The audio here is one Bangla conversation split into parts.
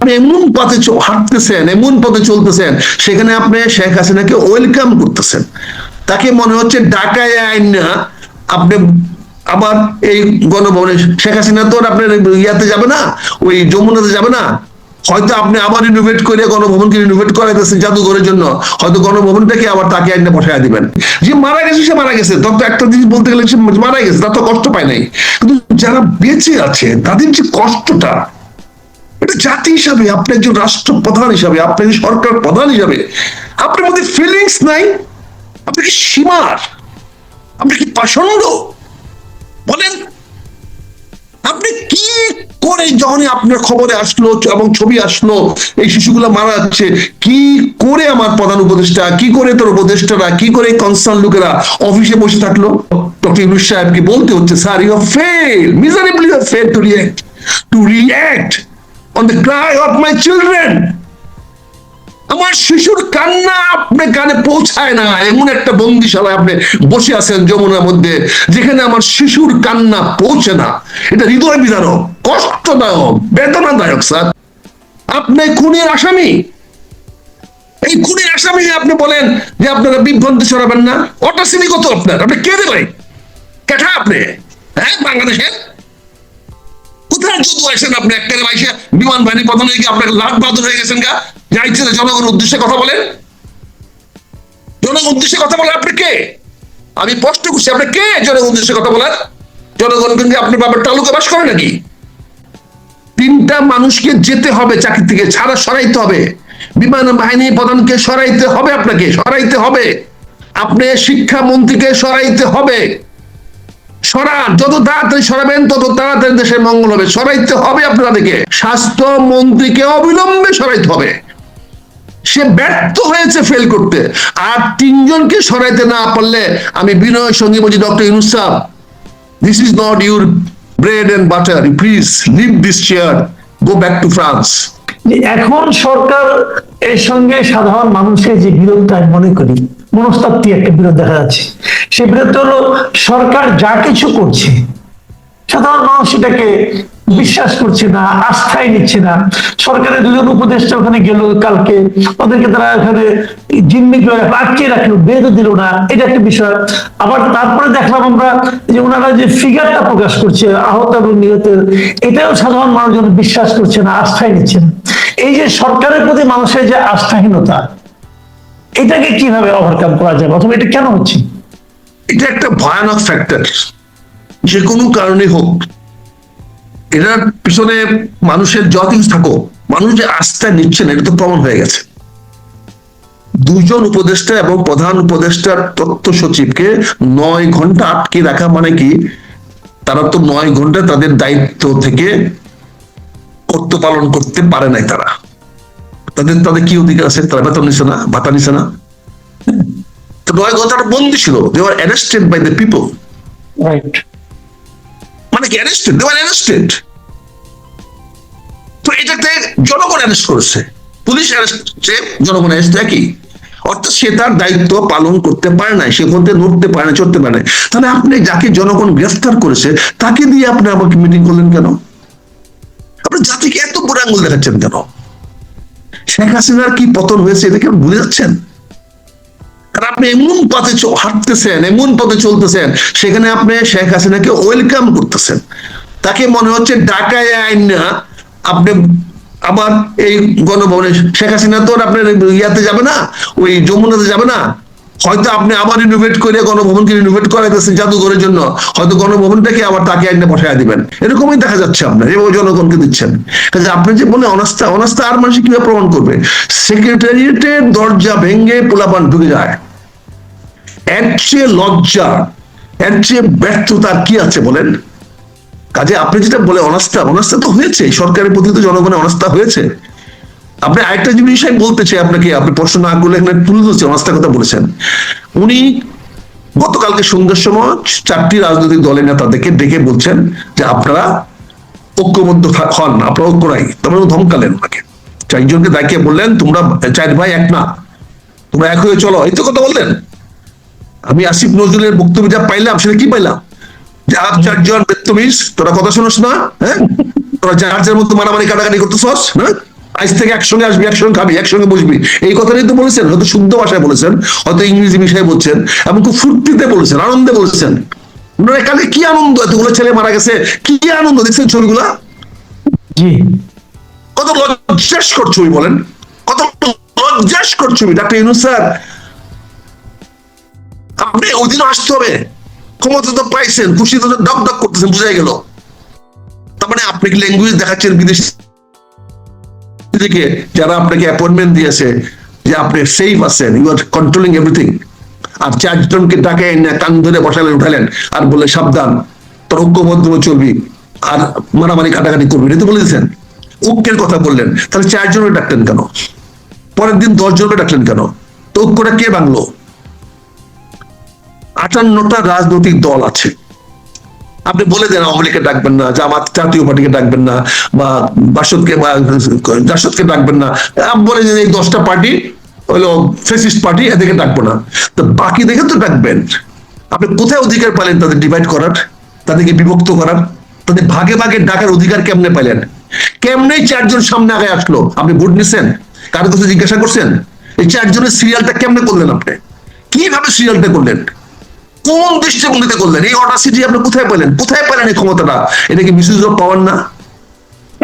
আপনি এমন পথে হাঁটতেছেন, এমন পথে চলতেছেন, সেখানে আপনি শেখ হাসিনাকে ওয়েলকাম করতেছেন। তাকে মনে হচ্ছে ঢাকায় আইন না, আপনি আবার এই গণভবনে শেখ হাসিনা তো আপনার ইয়াতে যাবে না, ওই যমুনাতে যাবে না। হয়তো আপনি আবার রিনোভেট করে গণভবনকে রিনোভেট করাইতেছেন জাদুঘরের জন্য, হয়তো গণভবনটাকে আবার তাকে আইনে বসায় দিবেন। যে মারা গেছে, সে মারা গেছে। তখন তো একটা জিনিস বলতে গেলে সে মারা গেছে, তার তো কষ্ট পায় নাই। কিন্তু যারা বেঁচে আছে, তাদের যে কষ্টটা এটা জাতি হিসাবে, আপনি একজন রাষ্ট্রপ্রধান হিসাবে, আপনি একজন সরকার প্রধান হিসাবে, আপনার মধ্যে ফিলিংস নাই? আপনি কি সীমার? আপনি কি পাষণ্ড? বলেন, আপনি কি করে যখনই আপনার খবরে আসলো এবং ছবি আসলো, এই শিশুগুলো মারা যাচ্ছে, কি করে আমার প্রধান উপদেষ্টা, কি করে তোর উপদেষ্টারা, কি করে কনসার্ন লোকেরা অফিসে বসে থাকল? ডক্টর ইউনুস সাহেবকে বলতে হচ্ছে sir you fail miserably you fail to react to react on the cry of my children আমার শিশুর কান্না আপনি কানে পৌঁছায় না। এমন একটা বন্দিশালায় আপনি বসে আছেন যমুনার মধ্যে, যেখানে আমার শিশুর কান্না পৌঁছে না। এটা হৃদয় বিদারক, কষ্টদায়ক, বেদনাদায়ক, স্যার। আপনি খুনের আসামি। এই খুনের আসামি আপনি বলেন যে আপনারা বিভ্রান্তি ছড়াবেন না অটাসিমি কত আপনার। আপনি কে দেবেন কেঠা আপনি? হ্যাঁ বাংলাদেশের? কোথায় যদু আসেন আপনি একটা বাইশে বিমান বাহিনী প্রধান হয়ে গিয়ে আপনার লাট বাহাদুর হয়ে গেছেন গা? যা ইচ্ছে উদ্দেশ্যে কথা বলেন। জনগণ উদ্দেশ্যে কথা বলেন, আপনি কে? আমি প্রশ্ন করছি, আপনি কে জনগণ উদ্দেশ্যে কথা বলার জনগণ কিন্তু আপনার বাবার তালুকে বাস করে নাকি? তিনটা মানুষকে যেতে হবে চাকরি থেকে, ছাড়া সরাইতে হবে। বিমান বাহিনী প্রধানকে সরাইতে হবে আপনাকে, সরাইতে হবে। আপনি শিক্ষামন্ত্রীকে সরাইতে হবে। সরান, যত তাড়াতাড়ি সরাবেন, তত তাড়াতাড়ি দেশের মঙ্গল হবে। সরাইতে হবে আপনাদেরকে। স্বাস্থ্য মন্ত্রীকে অবিলম্বে সরাইতে হবে। সে ব্যর্থ হয়েছে ফেল করতে। আর তিনজনকে সরাইতে না পারলে আমি বিনয়ের সঙ্গে বলছি doctor Yunus this is not your bread and butter please leave this chair go back to France এখন সরকার এর সঙ্গে সাধারণ মানুষের যে বিরোধটা মনে করি মনস্তাত্ত্বিক একটা বিরোধ দেখা যাচ্ছে। সে বিরোধটা হলো সরকার যা কিছু করছে, সাধারণ মানুষ সেটাকে বিশ্বাস করছে না আস্থায় নিচ্ছে না। সরকারের দুজন উপদেষ্টা ওখানে গেল কালকে, ওদেরকে তারা এখানে জিম্মি করে আটকে রাখল বেরো দিল না, এটা একটা বিষয়। আবার তারপরে দেখলাম আমরা যে ওনারা যে ফিগারটা প্রকাশ করছে, আহত এবং নিহতের, এটাও সাধারণ মানুষজন বিশ্বাস করছে না আস্থায় নিচ্ছে না। এই যে সরকারের প্রতি মানুষের যে আস্থাহীনতা এটাকে কীভাবে ওভারকাম করা যাবে অথবা এটা কেন হচ্ছে? এটা একটা ভয়ানক ফ্যাক্টর যে কোনো কারণে হোক। এটার পিছনে মানুষের যত কিছু থাকো মানুষ যে আস্থা নিচ্ছে না এটা তো প্রমাণ হয়ে গেছে। দুজন উপদেষ্টা এবং প্রধান উপদেষ্টার তথ্য সচিবকে নয় ঘণ্টা আটকে রাখা মানে কি? তারা তো নয় ঘণ্টা তাদের দায়িত্ব থেকে কর্তব্য পালন করতে পারে নাই তারা। তাদের তাদের কি অধিকার আছে? তারা বেতন নিছে না ভাতা নিছে না। তো নয় ঘণ্টা বন্দি ছিল। They are arrested by the people right মানে কি অ্যারেস্টেড দে আর অ্যারেস্টেড তো এটাতে জনগণ অ্যারেস্ট করেছে। পুলিশ অ্যারেস্ট জনগণ অ্যারেস্ট একই। অর্থাৎ সে তার দায়িত্ব পালন করতে পারে না সে করতে নড়তে পারে না চড়তে পারে না তাহলে আপনি যাকে জনগণ গ্রেফতার করেছে তাকে দিয়ে আপনি আমাকে মিটিং করলেন কেন? আপনি জাতিকে এত বুড়ো আঙ্গুল দেখাচ্ছেন কেন? শেখ হাসিনার কি পতন হয়েছে এটাকে ভুলে যাচ্ছেন? কারণ আপনি এমন পথে হাঁটতেছেন, এমন পথে চলতেছেন, সেখানে আপনি শেখ হাসিনাকে ওয়েলকাম করতেছেন। তাকে মনে হচ্ছে ঢাকায় আইন না, আপনি আবার এই গণভবনে শেখ হাসিনা তো আপনার ইয়াতে যাবে না, ওই যমুনাতে যাবে না। হয়তো আপনি আবার ইনোভেট করে গণভবনকে রিনোভেট করাইতেছেন জাদুঘরের জন্য হয়তো গণভবনটাকে আবার তাকে আইনে বসায় দিবেন। এরকমই দেখা যাচ্ছে আপনার, এভাবে জনগণকে দিচ্ছেন। কাজে আপনি যে বলে অনাস্থা অনাস্থা আর মানুষ কীভাবে প্রমাণ করবে? সেক্রেটারিয়েটের দরজা ভেঙে পোলাপান ঢুকে যায়। এর চেয়ে লজ্জা, এর চেয়ে ব্যর্থতা কি আছে বলেন? কাজে আপনি যেটা বলে অনাস্থা অনাস্থা তো হয়েছে, সরকারের প্রতি তো জনগণের অনাস্থা হয়েছে। আপনি আরেকটা জিনিস আমি বলতে চাই আপনাকে, আপনি প্রশ্ন না করলে এখানে তুলে ধরছি অনাস্থার কথা বলেছেন। উনি গতকালকে সন্ধ্যার সময় চারটি রাজনৈতিক দলের নেতাদেরকে ডেকে বলছেন যে আপনারা ঐক্যবদ্ধ হন আপনারা ঐক্য নাই তারপরে ধমকালেন ওনাকে। চারজনকে দেখিয়ে বললেন, তোমরা চার ভাই এক না, তোমরা এক হয়ে চলো। এই তো কথা বললেন। আমি আসিফ নজরুলের বক্তব্য যা পাইলাম, সেটা কি পাইলাম? যে আপ চারজন বেত্তমিস তোরা কথা শুনোস না হ্যাঁ? তোরা যার যার মতো মারামারি, কাটাকাটি করতেছস হ্যাঁ? আজ থেকে একসঙ্গে আসবি একসঙ্গে খাবি একসঙ্গে বসবি। এই কথাটাই তো বলেছেন হয়তো শুদ্ধ ভাষায় বলেছেন হয়তো ইংরেজি বিষয়ে বলছেন এবং খুব ফুর্তিতে বলেছেন আনন্দে বলেছেন। ওনারা কালে কি আনন্দ? এতগুলো ছেলে মারা গেছে কি আনন্দ? দেখছেন ছবিগুলা? কত লজ্জাস্কর ছবি বলেন। কত লজ্জাস্কর ছবি। ডাক্তার ইউনুস স্যার আপনি ওই দিন আসতে হবে। ক্ষমতা তো পাইছেন খুশি তো ডক ডক করতেছেন বুঝাই গেল। তার মানে আপনি কি ল্যাঙ্গুয়েজ দেখাচ্ছেন বিদেশ? থেকে যারা আপনাকে অ্যাপয়েন্টমেন্ট দিয়েছে, যে আপনি সেফ আছেন ইউ আর কন্ট্রোলিং এভরিথিং আর চারজনকে ডাকে এনে কান ধরে বসালেন, উঠালেন, আর বলে সাবধান, তোর ঐক্যবদ্ধ চলবি, আর মারামারি কাটাকাটি করবি। এটা তো বলে দিয়েছেন। ঐক্যের কথা বললেন। তাহলে চারজনে ডাকলেন কেন? পরের দিন দশ জনকে ডাকলেন কেন? তো ঐক্যটা কে ভাঙলো? আটান্নটা রাজনৈতিক দল আছে। আপনি বলে দেন আওয়ামী লীগকে ডাকবেন না, জামাত, জাতীয় পার্টিকে ডাকবেন না, বা বাসদকে, বা জাসদকে ডাকবেন না। আপনি বলে যে এই দশটা পার্টি হলো ফেসিস্ট পার্টি, এদেরকে ডাকবো না। তো বাকি দেখে তো ডাকবেন। আপনি কোথায় অধিকার পেলেন তাদের ডিভাইড করার? তাদেরকে বিভক্ত করার? তাদের ভাগে ভাগে ডাকার অধিকার কেমনে পেলেন কেমনে চারজন সামনে আগে আসলো? আপনি ভোট নিছেন? কারও কাছে জিজ্ঞাসা করছেন? এই চারজনের সিরিয়ালটা কেমনে করলেন আপনি? কীভাবে সিরিয়ালটা করলেন? কোন দৃষ্টিভঙ্গিতে করলেন। এই অটাসিটি আপনি কোথায় পেলেন? কোথায় পেলেন এই ক্ষমতাটা? এটা কি মিসিউজ অফ পাওয়ার না?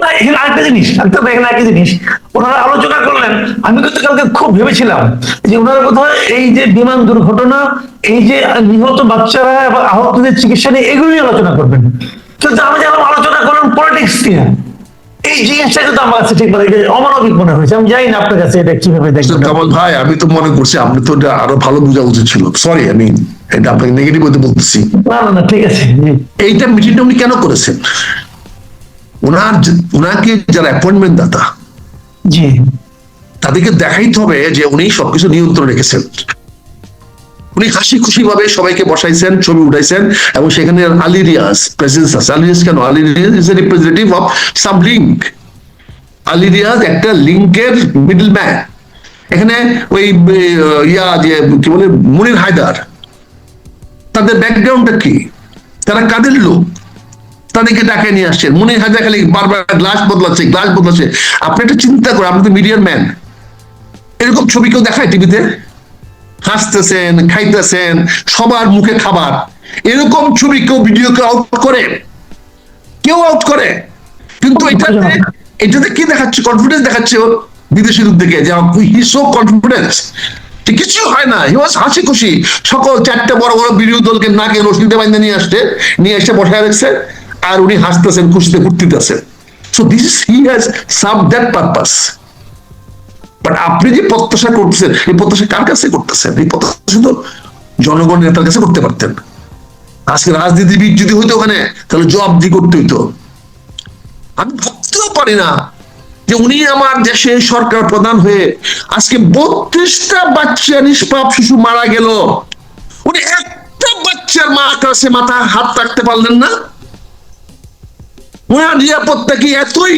না এখানে আরেকটা জিনিস একটা এখানে একটা জিনিস। ওনারা আলোচনা করলেন আমি কিন্তু কালকে খুব ভেবেছিলাম যে ওনারা বোধহয় এই যে বিমান দুর্ঘটনা এই যে নিহত বাচ্চারা এবং আহতদের চিকিৎসা নিয়ে এগুলোই আলোচনা করবেন। কিন্তু আমি আলোচনা করলাম পলিটিক্স নিয়ে এই জিনিসটা কিন্তু আমার কাছে ঠিক মানে অমানবিক মনে হয়েছে। আমি জানি না আপনার কাছে এটা কীভাবে দেখবেন। কামাল ভাই আমি তো মনে করছি আপনি তো আরও ভালো বোঝা উচিত ছিল। সরি আমি এটা আপনাকে নেগেটিভ হতে বলতেছি। না না না ঠিক আছে। এইটা মিটিংটা উনি কেন করেছেন? ওনার ওনাকে যারা অ্যাপয়েন্টমেন্ট দাতা জি। তাদেরকে দেখাইতে হবে যে উনি সবকিছু নিয়ন্ত্রণ রেখেছেন। উনি হাসি খুশি ভাবে সবাইকে বসাইছেন ছবি উঠাইছেন এবং সেখানে আলী রিয়াজ প্রেসিডেন্স আছে। আলী রিয়াজ কেন? Ali Riaz is a representative of sub link Ali Riaz একটা লিঙ্কের মিডল ম্যান এখানে ওই ইয়া যে কি বলে মুনির হায়দার। তাদের ব্যাকগ্রাউন্ডটা কি? তারা কাদের লোক? তাদেরকে ডাকে নিয়ে আসছেন। মুনির হায়দার খালি বারবার গ্লাস বদলাচ্ছে গ্লাস বদলাচ্ছে। আপনি একটা চিন্তা করেন, আপনি তো মিডিয়ার ম্যান এরকম ছবি কেউ দেখায় টিভিতে? হাসতেছেন, খাইতেছেন, সবার মুখে খাবার। এরকম ছবি কেউ ভিডিও কেউ আউট করে? কেউ আউট করে? কিন্তু এটাতে এটাতে কি দেখাচ্ছে? কনফিডেন্স দেখাচ্ছে বিদেশির উদ্যোগে যে হি সো কনফিডেন্স কিছু হয় না। হি ওয়াজ হাসি খুশি। সকল চারটা বড় বড় বিরোধী দলকে নাকে রশ্মিতে বাইন্দা নিয়ে আসছে, নিয়ে এসে বসায় রাখছে, আর উনি হাসতেছেন, খুশিতে ফুর্তিতেছেন so this is he has some that purpose but আপনি যে প্রত্যাশা করতেছেন, এই প্রত্যাশা কার কাছে করতেছেন? এই প্রত্যাশা তো জনগণ নেতার কাছে করতে পারতেন। আজকে রাজনীতিবিদ যদি হইতো ওখানে, তাহলে জবাবদি করতে হইতো আমি ভাবতেও পারি না যে উনি আমার দেশে সরকার প্রধান হয়ে আজকে বত্রিশটা বাচ্চা নিষ্পাপ শিশু মারা গেল। উনি একটা বাচ্চার মা কাছে মাথা হাত রাখতে পারলেন না। ওনার নিরাপত্তা কি এতই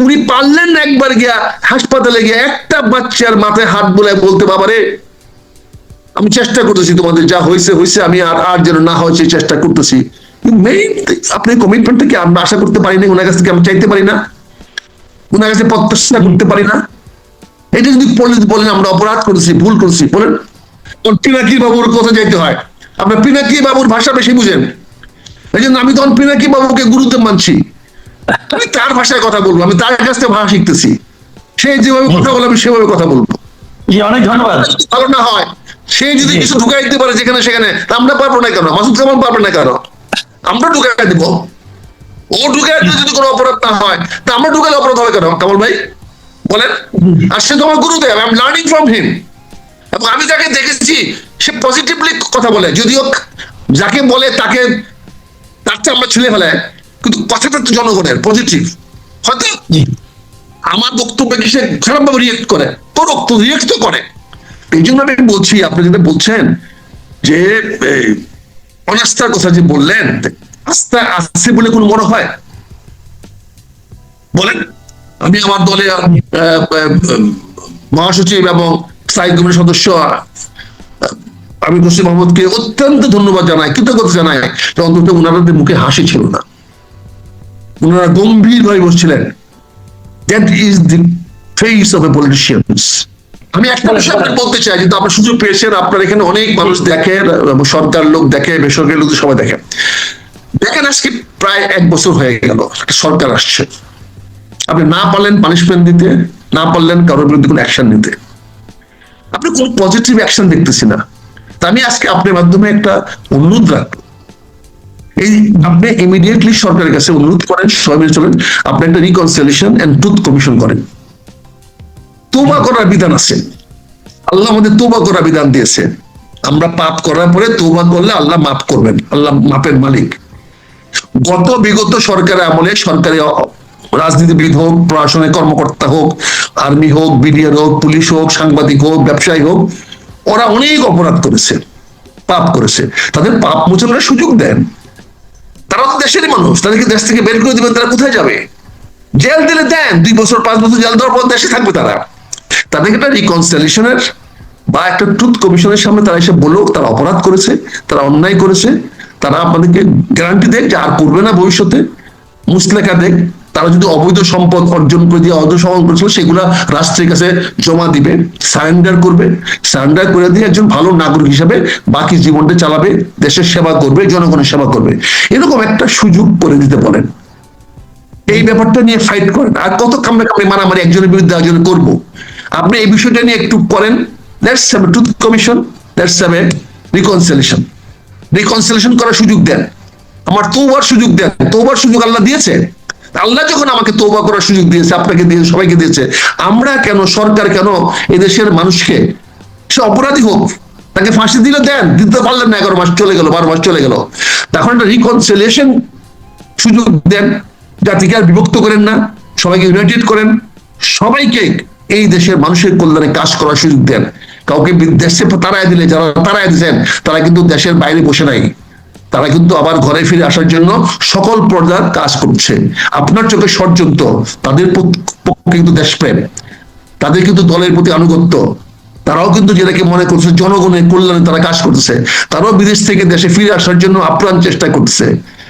উনি পারলেন না একবার গিয়া হাসপাতালে গিয়ে একটা বাচ্চার মাথায় হাত বলে বলতে, বাবারে, আমি চেষ্টা করতেছি তোমাদের, যা হয়েছে হয়েছে আমি আর আর যেন না হয় সেই চেষ্টা করতেছি। মেইন আপনি কমিটমেন্টটা কি আমরা আশা করতে পারি না ওনার কাছ থেকে আমি চাইতে পারি না? ওনার কাছে প্রত্যাশা করতে পারি না। এটা যদি বলেন বলেন আমরা অপরাধ করেছি ভুল করেছি বলেন। পিনাকি বাবুর কথা যাইতে হয়। আপনার পিনাকি বাবুর ভাষা বেশি বুঝেন। এই জন্য আমি তখন পিনাকি বাবুকে গুরুত্ব মানছি। আমি তার ভাষায় কথা বলব আমি তার কাছ থেকে ভাষা শিখতেছি। সে যেভাবে কথা বলে আমি সেভাবে কথা বলব। অনেক ধন্যবাদ। ভালো না হয় সে যদি কিছু ঢুকাই দিতে পারে যেখানে সেখানে আমরা পারব না কেন? মাসুদ কামাল পারবে না কেন? আমরা ঢুকাই দিব। ও ঢুকে যদি কোনো অপরাধ না হয় তা আমরা ঢুকালে অপরাধ হবে কেন? কামাল ভাই বলেন। আর সে তো আমার গুরুদেব I am learning from him এবং আমি যাকে দেখেছি সে পজিটিভলি কথা বলে। যদিও যাকে বলে তাকে তার চেয়ে আমরা ছেলে ফেলে। কিন্তু কথাটা তো জনগণের পজিটিভ হয়তো আমার বক্তব্যে কি সে খারাপভাবে রিয়েক্ট করে? তোর রিয়েক্ট তো করে। এই জন্য আমি বলছি আপনি যেটা বলছেন যে অনাস্থার কথা যে বললেন আস্থা আছে বলে কোনো মনে হয়? বলেন। আমি আমার দলে মহাসচিব এবং স্থায়ী কমিটির সদস্য আমি মুসলিম মোহাম্মদকে অত্যন্ত ধন্যবাদ জানাই, কৃতজ্ঞতা জানাই অন্তত ওনাদের মুখে হাসি ছিল না। ওনারা গম্ভীর ভাবে বসছিলেন that is the face of a politicians আমি একটা বিষয় আপনাকে বলতে চাই, যেহেতু আপনার সুযোগ পেয়েছেন, আপনার এখানে অনেক মানুষ দেখে সরকার লোক দেখে, বেসরকারি লোক সবাই দেখে। দেখেন আজকে প্রায় এক বছর হয়ে গেল সরকার আসছে। আপনি না পারলেন পানিশমেন্ট দিতে না পারলেন কারোর বিরুদ্ধে কোনো অ্যাকশন নিতে। আপনি কোনো পজিটিভ অ্যাকশন দেখতেছি না। তা আমি আজকে আপনার মাধ্যমে একটা অনুরোধ রাখব। এই আপনি ইমিডিয়েটলি সরকারের কাছে অনুরোধ করেন, সবাই চলেন, আপনি একটা রিকনসিলেশন এন্ড ট্রুথ কমিশন করেন। তোবা করার বিধান আছে। আল্লাহ আমাদের তোবা করার বিধান দিয়েছে। আমরা পাপ করার পরে তোবা করলে আল্লাহ মাফ করবেন, আল্লাহ মাপের মালিক। গত বিগত সরকারের আমলে সরকারি রাজনীতিবিদ হোক প্রশাসনের কর্মকর্তা হোক, আর্মি হোক, বিডিআর হোক, পুলিশ হোক, সাংবাদিক হোক, ব্যবসায়ী হোক, ওরা অনেক অপরাধ করেছে, পাপ করেছে। তাদের পাপ মোচনের সুযোগ দেন। তারা তো দেশেরই মানুষ, তাদেরকে দেশ থেকে বের করে দিবেন, তারা কোথায় যাবে? জেল দিলে দেন, দুই বছর, পাঁচ বছর জেল দেওয়ার পর দেশে থাকবে তারা। তাদেরকে একটা রিকনসিলেশনের বা একটা ট্রুথ কমিশনের সামনে তারা এসে বলুক, তারা অপরাধ করেছে, তারা অন্যায় করেছে তারা আপনাদেরকে গ্যারান্টি দেয় যে আর করবে না ভবিষ্যতে। মুসলেখা দেখ, তারা যদি অবৈধ সম্পদ অর্জন করে দিয়ে অবৈধ সম্পদ করেছিল, সেগুলা রাষ্ট্রের কাছে জমা দিবে সারেন্ডার করবে। সারেন্ডার করে দিয়ে একজন ভালো নাগরিক হিসাবে বাকি জীবনটা চালাবে, দেশের সেবা করবে, জনগণের সেবা করবে। এরকম একটা সুযোগ করে দিতে বলেন। এই ব্যাপারটা নিয়ে ফাইট করেন। আর কত কামড়ে কামড়ে মারামারি একজনের বিরুদ্ধে একজনের করব? আপনি এই বিষয়টা নিয়ে একটু করেন। দ্যাটস টুথ কমিশন দ্যাটস রিকনসিলেশন রিকনসিলেশন করার সুযোগ দেন। আমার তৌবার সুযোগ দেন। তৌবার সুযোগ আল্লাহ দিয়েছে? আল্লাহ যখন আমাকে তৌবা করার সুযোগ দিয়েছে, আপনাকে দিয়েছে সবাইকে দিয়েছে, আমরা কেন, সরকার কেন এদেশের মানুষকে, সে অপরাধী হোক, তাকে ফাঁসি দিলে দেন, দিতে পারলেন না, এগারো মাস চলে গেল, বারো মাস চলে গেল। তখন একটা রিকনসিলেশন সুযোগ দেন, জাতিকে আর বিভক্ত করেন না, সবাইকে ইউনাইটেড করেন, সবাইকে এই দেশের মানুষের কল্যাণে কাজ করার সুযোগ দেন। কাউকে দেশে তারাই দিলে, যারা তারাই দিচ্ছেন তারা কিন্তু দেশের বাইরে বসে নাই। তারা কিন্তু আবার ঘরে ফিরে আসার জন্য সকল পর্যার কাজ করছে। আপনার চোখে ষড়যন্ত্র, তাদের কিন্তু দেশপ্রেম। তাদের কিন্তু দলের প্রতি আনুগত্য। তারাও কিন্তু যেটাকে মনে করছে, জনগণের কল্যাণে তারা কাজ করতেছে। তারাও বিদেশ থেকে দেশে ফিরে আসার জন্য আপ্রাণ চেষ্টা করতেছে।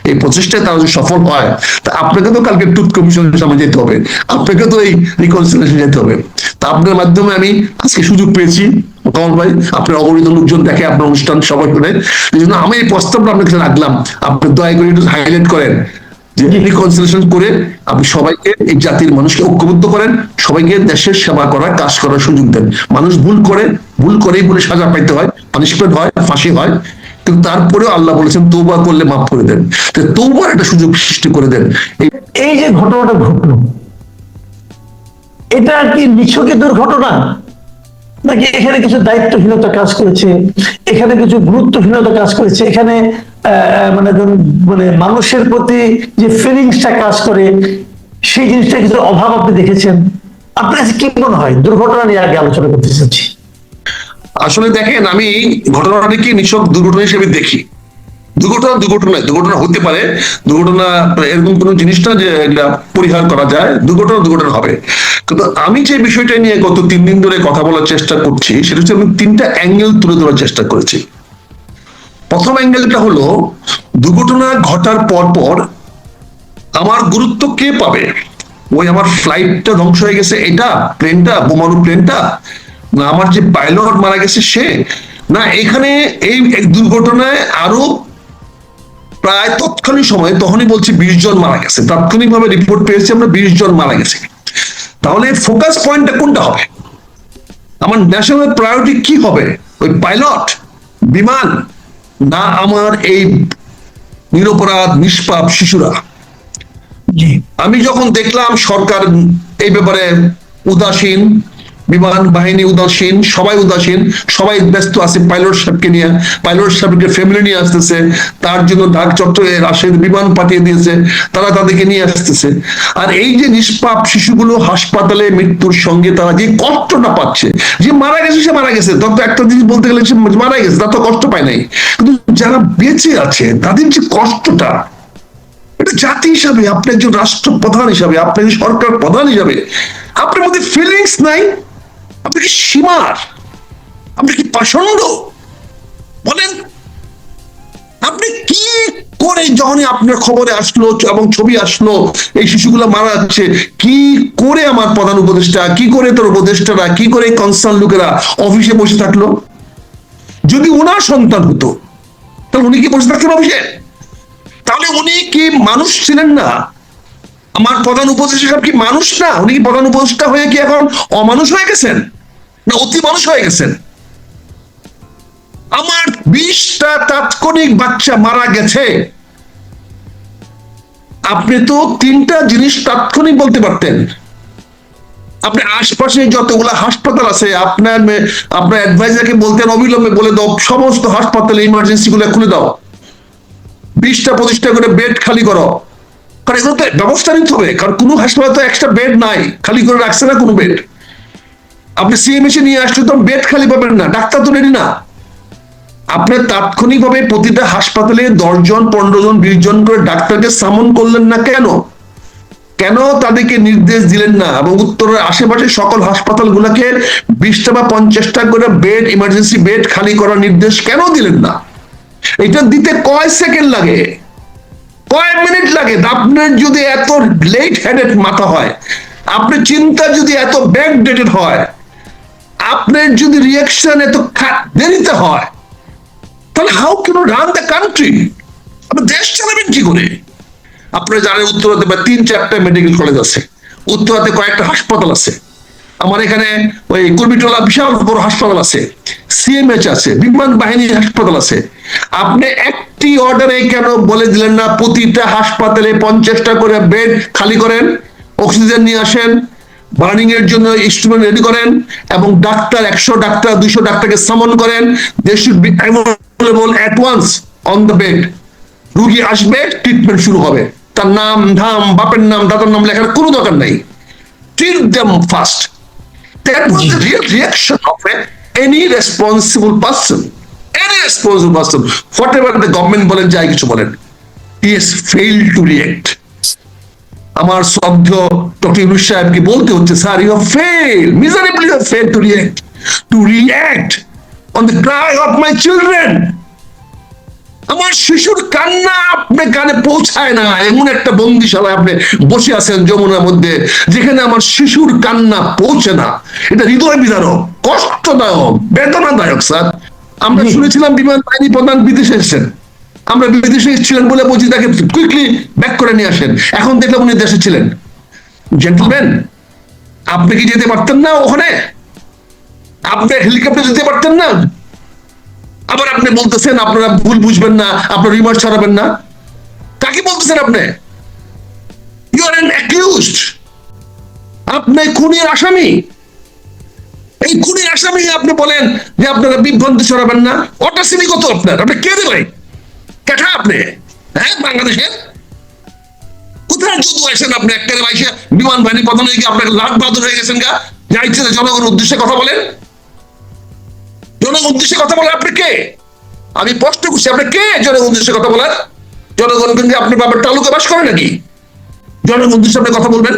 এই প্রচেষ্টায় তারা যদি সফল হয়, তা আপনাকে তো কালকে টুথ কমিশনের সামনে যেতে হবে। আপনাকে তো এই রিকনসিলেশন যেতে হবে। তা আপনার মাধ্যমে আমি আজকে সুযোগ পেয়েছি, কমল ভাই, আপনার লোকজন দেখে, আপনার অনুষ্ঠান সবাই এই জন্য আমি এই প্রস্তাবটা আপনার কাছে রাখলাম। আপনি দয়া করে একটু হাইলাইট করেন রিকনসিলেশন করে আপনি সবাইকে, এই জাতির মানুষকে ঐক্যবদ্ধ করেন, সবাইকে দেশের সেবা করার, কাজ করার সুযোগ দেন। মানুষ ভুল করে, ভুল করেই বলে সাজা পাইতে হয় পানিশমেন্ট হয়, ফাঁসি হয়। কিন্তু তারপরেও আল্লাহ বলেছেন তৌবা করলে মাফ করে দেন। তৌবার একটা সুযোগ সৃষ্টি করে দেন। এই যে ঘটনাটা ঘটলো, এটা কি নিছকে দুর্ঘটনা? নাকি এখানে কিছু দায়িত্বহীনতা কাজ করেছে? এখানে কিছু গুরুত্বহীনতা কাজ করেছে? এখানে মানে মানে মানুষের প্রতি যে ফিলিংসটা কাজ করে, সেই জিনিসটা কিছু অভাব আপনি দেখেছেন? আপনার কাছে কি মনে হয়? দুর্ঘটনা নিয়ে আগে আলোচনা করতে চাচ্ছি। আসলে দেখেন, আমি ঘটনাটাকে নিছক দুর্ঘটনা হিসেবে দেখি। দুর্ঘটনা দুর্ঘটনা দুর্ঘটনা হতে পারে। দুর্ঘটনা এরকম কোনো জিনিস না যে পরিহার করা যায়। দুর্ঘটনা দুর্ঘটনা হবে। কিন্তু আমি যে বিষয়টা নিয়ে গত তিন দিন ধরে কথা বলার চেষ্টা করছি, সেটা হচ্ছে আমি তিনটা অ্যাঙ্গেল তুলে ধরার চেষ্টা করেছি। প্রথম অ্যাঙ্গেলটা হলো, দুর্ঘটনা ঘটার পর পর আমার গুরুত্ব কে পাবে? ওই আমার ফ্লাইটটা ধ্বংস হয়ে গেছে। এটা প্লেনটা বোমারু প্লেনটা না আমার যে পাইলট মারা গেছে সে না এখানে এই দুর্ঘটনায় আরও প্রায় তৎক্ষণিক সময়ে তখনই বলছি বিশ জন মারা গেছে। তাৎক্ষণিক ভাবে রিপোর্ট পেয়েছি আমরা বিশ জন মারা গেছে। তাহলে ফোকাস পয়েন্টটা কোনটা হবে? আমার ন্যাশনাল প্রায়োরিটি কি হবে? ওই পাইলট বিমান? না আমার এই নিরপরাধ নিষ্পাপ শিশুরা? জি। আমি যখন দেখলাম সরকার এই ব্যাপারে উদাসীন বিমান বাহিনী উদাসীন, সবাই উদাসীন, সবাই ব্যস্ত আছে পাইলট সাহেবকে নিয়ে। পাইলট সাহেবকে ফ্যামিলি নিয়ে আসতেছে। তার জন্য ঢাক চট্টগ্রামে রাজশাহীতে বিমান পাঠিয়ে দিয়েছে। তারা তাদেরকে নিয়ে আসতেছে। আর এই যে নিষ্পাপ শিশুগুলো হাসপাতালে মৃত্যুর সঙ্গে তারা যে কষ্টটা পাচ্ছে, যে মারা গেছে, সে মারা গেছে। তত একটা জিনিস বলতে গেলে সে মারা গেছে তা তো কষ্ট পায় নাই। কিন্তু যারা বেঁচে আছে, তাদের যে কষ্টটা জাতি হিসাবে, আপনি একজন রাষ্ট্র প্রধান হিসাবে, আপনি সরকার প্রধান হিসাবে, আপনার মধ্যে ফিলিংস নাই? আপনি কি সীমার? আপনি কি পাষণ্ড? বলেন। আপনি কি করে যখনই আপনার খবরে আসলো এবং ছবি আসলো, এই শিশুগুলো মারা যাচ্ছে, কি করে আমার প্রধান উপদেষ্টা, কি করে তোর উপদেষ্টারা, কি করে কনসার্ন লোকেরা অফিসে বসে থাকল? যদি ওনার সন্তান হতো, তাহলে উনি কি বসে থাকতেন অফিসে তাহলে উনি কি মানুষ ছিলেন না? আমার প্রধান উপদেষ্টা কি মানুষ না? উনি কি প্রধান উপদেষ্টা হয়ে কি এখন অমানুষ হয়ে গেছেন? না, অতি মানুষ হয়ে গেছেন। আমার বিশটা তাৎক্ষণিক বাচ্চা মারা গেছে। আপনি তো তিনটা জিনিস তাৎক্ষণিক বলতে পারতেন। আপনি আশপাশে যতগুলো হাসপাতাল আছে, আপনার আপনার অ্যাডভাইজারকে বলতেন, অবিলম্বে বলে দাও, সমস্ত হাসপাতালে ইমার্জেন্সি গুলো খুলে দাও। বিশটা প্রতিষ্ঠা করে বেড খালি করো। কারণ এগুলো তো ব্যবস্থা নিতে হবে, কারণ কোনো হাসপাতালে তো এক্সট্রা বেড নাই, খালি করে রাখছে না কোনো বেড আপনি সিএমএসে নিয়ে আসলে তো বেড খালি পাবেন না, ডাক্তার তো রেডি না। আপনি তাৎক্ষণিকভাবে প্রতিটা হাসপাতালে দশজন পনেরো জন বিশ জন করে ডাক্তারকে সামন করলেন না কেন? কেন তাদেরকে নির্দেশ দিলেন না? এবং উত্তরের আশেপাশে সকল হাসপাতালগুলোকে বিশটা বা পঞ্চাশটা করে বেড ইমার্জেন্সি বেড খালি করার নির্দেশ কেন দিলেন না? এটা দিতে কয় সেকেন্ড লাগে? কয় মিনিট লাগে? আপনার যদি এত লেট হেডেড মাথা হয় আপনার চিন্তা যদি এত ব্যাক ডেটেড হয় আপনার যদি রিয়াকশন এত দেরিতে হয়, তাহলে how can run the country আপনি দেশ চালাবেন কি করে? আপনারা জানেন উত্তরাতে বা তিন চারটা মেডিকেল কলেজ আছে। উত্তরাতে কয়েকটা হাসপাতাল আছে। আমার এখানে ওই কুর্মিটোলা বিশাল বড় হাসপাতাল আছে। সিএমএইচ আছে, বিমান বাহিনী হাসপাতাল আছে। আপনি একটি অর্ডারে কেন বলে দিলেন না? প্রতিটা হাসপাতালে পঞ্চাশটা করে বেড খালি করেন অক্সিজেন নিয়ে আসেন বার্নিং এর জন্য ইনস্ট্রুমেন্ট রেডি করেন এবং ডাক্তার একশো ডাক্তার দুইশো ডাক্তারকে সামন করেন they should be available at once on the bed রুগী আসবে ট্রিটমেন্ট শুরু হবে তার নাম ধাম বাপের নাম দাদার নাম লেখার কোনো দরকার নেই treat them fast. That was the real reaction of a, any responsible person. Any responsible person, whatever the government বলেন যাই কিছু বলেন, he has failed to react. আমার শ্রদ্ধ ডক্টর সাহেবকে বলতে হচ্ছে sir you fail miserably you fail to react to react on the cry of my children আমার শিশুর কান্না আপনি কানে পৌঁছায় না। এমন একটা বন্দিশালায় আপনি বসে আছেন যমুনার মধ্যে যেখানে আমার শিশুর কান্না পৌঁছে না। এটা হৃদয় বিদারক কষ্টদায়ক বেদনাদায়ক স্যার। আমরা শুনেছিলাম বিমান বাহিনী প্রধান বিদেশে এসেছেন। আমরা বিদেশে ছিলেন বলে বলছি, তাকে কুইকলি ব্যাক করে নিয়ে আসেন। এখন দেখলাম উনি দেশে ছিলেন। জেন্টলম্যান আপনি কি যেতে পারতেন না ওখানে? আপনি হেলিকপ্টার যেতে পারতেন না? আবার আপনি বলতেছেন, আপনারা ভুল বুঝবেন না, আপনার রিমার্ক ছড়াবেন না। কাকে বলতেছেন আপনি? ইউ আর এন অ্যাকিউজড আপনি খুনের আসামি। এই খুনের আসামি আপনি বলেন যে আপনারা বিভ্রান্তি ছড়াবেন না। অটাসিনি কত আপনার। আপনি কে দেবেন কেঠা আপনি? হ্যাঁ বাংলাদেশের? কোথায় যদু আসেন আপনি? একটা বাইশে বিমান বাহিনী হয়ে গিয়ে আপনাকে বাহাদুর হয়ে গেছেন গা? যা জনগণের উদ্দেশ্যে কথা বলেন। জনগণ উদ্দেশ্যে কথা বলার আপনি কে? আমি করছি, আপনি কে জনগণ উদ্দেশ্যে কথা বলার জনগণ কিন্তু আপনার বাবার তালুকে বাস করে নাকি? জনগণ উদ্দেশ্যে আপনি কথা বলবেন?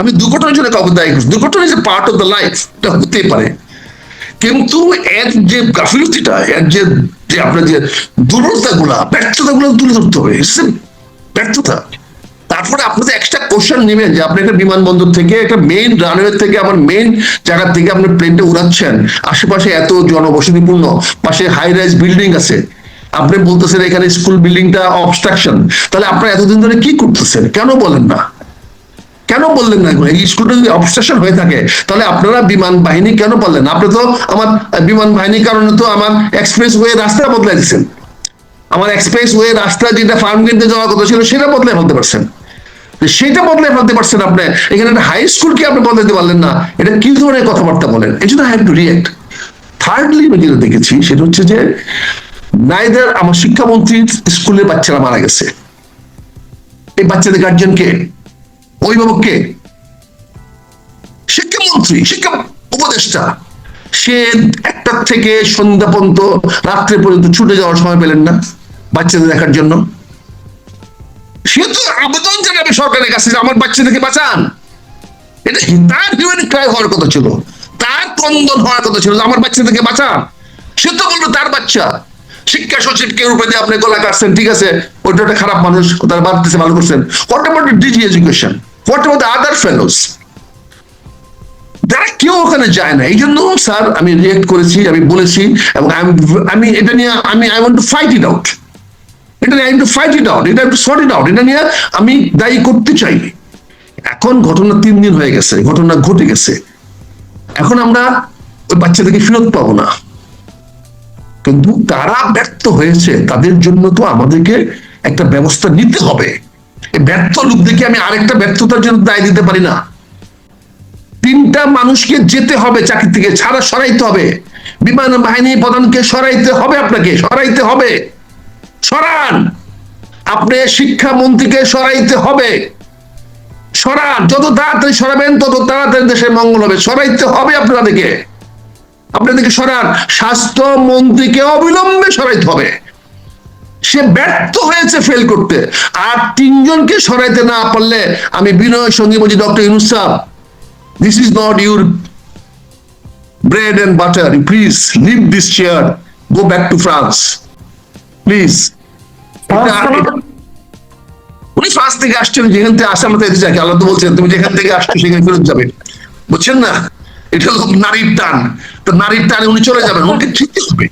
আমি দুর্ঘটনার জন্য কাউকে দায়ী করছি। দুর্ঘটনা is part of the life এটা হতেই পারে। কিন্তু এর যে গাফিলতিটা, এর যে যে আপনার যে দুর্বলতা গুলা ব্যর্থতা গুলো তুলে ধরতে হবে ব্যর্থতা। তারপরে আপনাদের এক্সট্রা কোশ্চেন নেবেন যে আপনি একটা বিমানবন্দর থেকে, একটা মেইন রানওয়ে থেকে, আমার মেইন জায়গা থেকে আপনি প্লেনটা উড়াচ্ছেন। আশেপাশে এত জনবসতিপূর্ণ, পাশে হাই রাইজ বিল্ডিং আছে। আপনি বলতেছেন এখানে স্কুল বিল্ডিংটা অবস্ট্রাকশন তাহলে আপনারা এতদিন ধরে কি করতেছেন? কেন বলেন না? কেন বললেন না এই স্কুলটা যদি অবস্ট্রাকশন হয়ে থাকে, তাহলে আপনারা বিমান বাহিনী কেন বললেন? আপনি তো আমার বিমান বাহিনীর কারণে তো আমার এক্সপ্রেস ওয়ে রাস্তা বদলাই দিচ্ছেন আমার এক্সপ্রেস ওয়ে রাস্তা যেটা ফার্ম গেটে যাওয়ার কথা ছিল, সেটা বদলাই ফেলতে পারছেন। সেটা বদলাই ফেলতে পারছেন আপনি। এখানে একটা হাই স্কুলকে আপনি বদলাতে পারলেন না? এটা কি ধরনের কথাবার্তা বলেন? এই জন্য হ্যাভ টু রিয়েক্ট থার্ডলি আমি যেটা দেখেছি, সেটা হচ্ছে যে নাইদার আমার শিক্ষামন্ত্রীর স্কুলের বাচ্চারা মারা গেছে। এই বাচ্চাদের গার্জিয়ান কে? অভিভাবক কে শিক্ষামন্ত্রী, শিক্ষা উপদেষ্টা, সে একটা থেকে সন্ধ্যা পর্যন্ত, রাত্রে পর্যন্ত ছুটে যাওয়ার সময় পেলেন না বাচ্চাদের দেখার জন্য। সে তো আবেদন জানাবে সরকারের কাছে যে আমার বাচ্চাদেরকে বাঁচান। এটা তার হিউম্যান ক্রাই হওয়ার কথা ছিল? তার ক্রন্দন হওয়ার কথা ছিল আমার বাচ্চাদেরকে বাঁচান। সে তো বলবে তার বাচ্চা। শিক্ষা সচিবকে রূপে দিয়ে আপনি গলা কাটছেন ঠিক আছে? ওইটা একটা খারাপ মানুষ, তারা বাদ দিতে ভালো করছেন। What about DG education what about other fellows যারা কেউ ওখানে যায় না। এই জন্য স্যার, আমি রিয়েক্ট করেছি, আমি বলেছি, এবং আমি- এটা নিয়ে, আমি I want to fight it out এটা নিয়ে I to fight it out এটা টু সর্ট ইট আউট এটা নিয়ে আমি দায়ী করতে চাই এখন ঘটনা তিন দিন হয়ে গেছে, ঘটনা ঘটে গেছে। এখন আমরা ওই বাচ্চাদেরকে ফেরত পাবো না। কিন্তু তারা ব্যর্থ হয়েছে, তাদের জন্য তো আমাদেরকে একটা ব্যবস্থা নিতে হবে। ব্যর্থ দেখে আমি আরেকটা ব্যর্থতার জন্য দায় দিতে পারি না। তিনটা মানুষকে যেতে হবে চাকরি থেকে, ছাড়া সরাইতে হবে। বিমান বাহিনী প্রধানকে সরাইতে হবে আপনাকে, সরাইতে হবে। সরান। আপনি শিক্ষামন্ত্রীকে সরাইতে হবে। সরান। যত তাড়াতাড়ি সরাবেন, তত তাড়াতাড়ি দেশের মঙ্গল হবে। সরাইতে হবে আপনাদেরকে। আপনাদেরকে সরান। স্বাস্থ্য মন্ত্রীকে অবিলম্বে সরাইতে হবে। সে ব্যর্থ হয়েছে ফেল করতে। আর তিনজনকে সরাইতে না পারলে আমি বিনয়ের সঙ্গে বলছি ডক্টর ইউনুস সাহেব this is not your bread and butter please leave this chair. Go back to France. Please. উনি ফ্রান্স থেকে আসছেন যেখান থেকে আসে আমরা তো যেতে আল্লাহ তো বলছেন তুমি যেখান থেকে আসছো সেখানে ফেরত যাবে। বুঝছেন না? এটা হলো নারীর টান। তো নারীর টানে উনি চলে যাবেন ওকে ঠিক হবে।